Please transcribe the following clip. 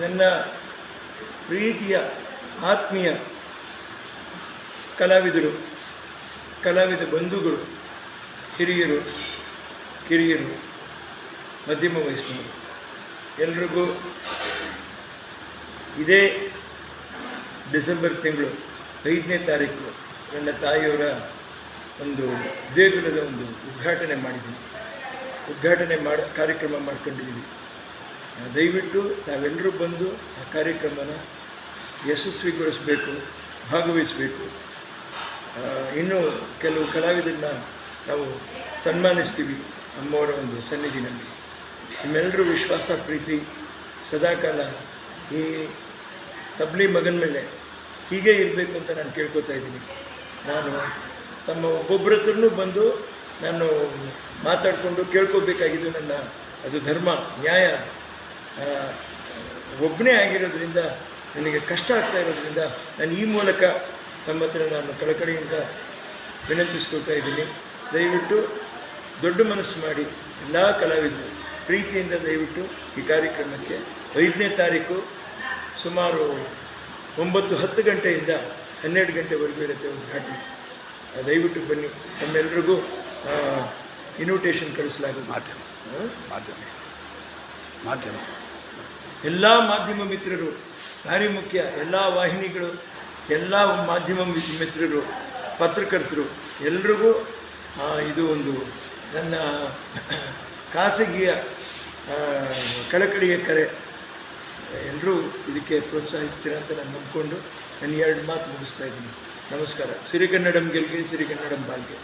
ನನ್ನ ಪ್ರೀತಿಯ ಆತ್ಮೀಯ ಕಲಾವಿದರು ಕಲಾವಿದ ಬಂಧುಗಳು ಹಿರಿಯರು ಕಿರಿಯರು ಮಧ್ಯಮ ವಯಸ್ಸಿನವರು ಎಲ್ರಿಗೂ ಇದೇ ಡಿಸೆಂಬರ್ ತಿಂಗಳು ಐದನೇ ತಾರೀಕು ನನ್ನ ತಾಯಿಯವರ ಒಂದು ದೇಗುಲದ ಒಂದು ಉದ್ಘಾಟನೆ ಮಾಡಿದ್ದೀನಿ. ಉದ್ಘಾಟನೆ ಮಾಡಿ ಕಾರ್ಯಕ್ರಮ ಮಾಡ್ಕೊಂಡಿದ್ದೀವಿ. ಆ, ದಯವಿಟ್ಟು ತಾವೆಲ್ಲರೂ ಬಂದು ಆ ಕಾರ್ಯಕ್ರಮನ ಯಶಸ್ವಿಗೊಳಿಸಬೇಕು, ಭಾಗವಹಿಸಬೇಕು. ಇನ್ನೂ ಕೆಲವು ಕಲಾವಿದರನ್ನ ನಾವು ಸನ್ಮಾನಿಸ್ತೀವಿ ಅಮ್ಮವರ ಒಂದು ಸನ್ನಿಧಿನಲ್ಲಿ. ನಿಮ್ಮೆಲ್ಲರೂ ವಿಶ್ವಾಸ, ಪ್ರೀತಿ, ಸದಾಕಾಲ ಈ ತಬ್ಲಿ ಮಗನ ಮೇಲೆ ಹೀಗೆ ಇರಬೇಕು ಅಂತ ನಾನು ಕೇಳ್ಕೊತಾ ಇದ್ದೀನಿ. ನಾನು ತಮ್ಮ ಒಬ್ಬೊಬ್ಬರ ಬಂದು ನಾನು ಮಾತಾಡಿಕೊಂಡು ಕೇಳ್ಕೋಬೇಕಾಗಿದ್ದು ನನ್ನ, ಅದು ಧರ್ಮ, ನ್ಯಾಯ ಒಬ್ಬನೇ ಆಗಿರೋದ್ರಿಂದ ನನಗೆ ಕಷ್ಟ ಆಗ್ತಾ ಇರೋದ್ರಿಂದ ನಾನು ಈ ಮೂಲಕ ತಮ್ಮ ಹತ್ರ ನಾನು ಕಳಕಳಿಯಿಂದ ವಿನಂತಿಸ್ಕೊಳ್ತಾ ಇದ್ದೀನಿ. ದಯವಿಟ್ಟು ದೊಡ್ಡ ಮನಸ್ಸು ಮಾಡಿ ಎಲ್ಲ ಕಲಾವಿದರು ಪ್ರೀತಿಯಿಂದ ದಯವಿಟ್ಟು ಈ ಕಾರ್ಯಕ್ರಮಕ್ಕೆ ಐದನೇ ತಾರೀಕು ಸುಮಾರು ಒಂಬತ್ತು ಹತ್ತು ಗಂಟೆಯಿಂದ ಹನ್ನೆರಡು ಗಂಟೆವರೆಗೂ ಇರುತ್ತೆ ಉದ್ಘಾಟನೆ. ದಯವಿಟ್ಟು ಬನ್ನಿ. ತಮ್ಮೆಲ್ಲರಿಗೂ ಇನ್ವಿಟೇಷನ್ ಕಳಿಸಲಾಗುತ್ತೆ ಮಾಧ್ಯಮ? ಮಾಧ್ಯಮ. ಮಾಧ್ಯಮ. ಎಲ್ಲ ಮಾಧ್ಯಮ ಮಿತ್ರರು ಭಾರಿ ಮುಖ್ಯ ಎಲ್ಲ ವಾಹಿನಿಗಳು, ಎಲ್ಲ ಮಾಧ್ಯಮ ಮಿತ್ರರು, ಪತ್ರಕರ್ತರು, ಎಲ್ರಿಗೂ ಇದು ಒಂದು ನನ್ನ ಖಾಸಗಿಯ ಕಳಕಳಿಯ ಕರೆ. ಎಲ್ಲರೂ ಇದಕ್ಕೆ ಪ್ರೋತ್ಸಾಹಿಸ್ತೀರ ಅಂತ ನಾನು ನಂಬಿಕೊಂಡು ನಾನು ಎರಡು ಮಾತು ಮುಗಿಸ್ತಾ ಇದ್ದೀನಿ. ನಮಸ್ಕಾರ. ಸಿರಿಗನ್ನಡಂ ಗೆಲ್ಗೆ ಸಿರಿಗನ್ನಡಂ ಬಾಲ್ಗೆ.